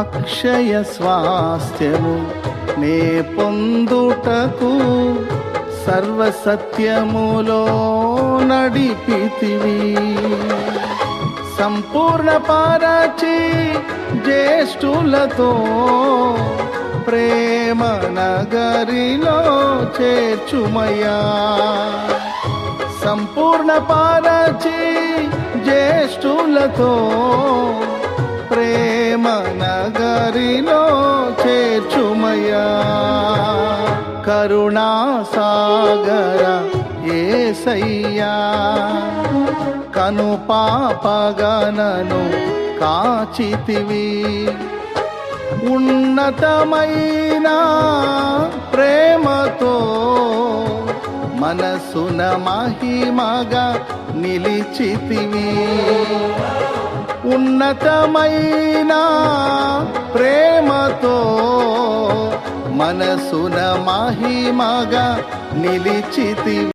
అక్షయ స్వాస్థ్యము నే పొందుటకు సర్వసత్యములో నడిపితివి. సంపూర్ణ పారచి జ్యేష్ఠులతో ప్రేమ నగరిలో చేర్చుమయా సంపూర్ణ పారచి జ్యేష్ఠులతో ప్రేమ నగరిలో చేర్చుమయ్యా. కరుణా సాగర ఏసయ్యా. కను పాపగనను కాచితివి. ఉన్నతమైన ప్రేమతో మనసున మహిమగా నిలిచితివి. ఉన్నతమైన మనసున మహిమగా నిలిచితి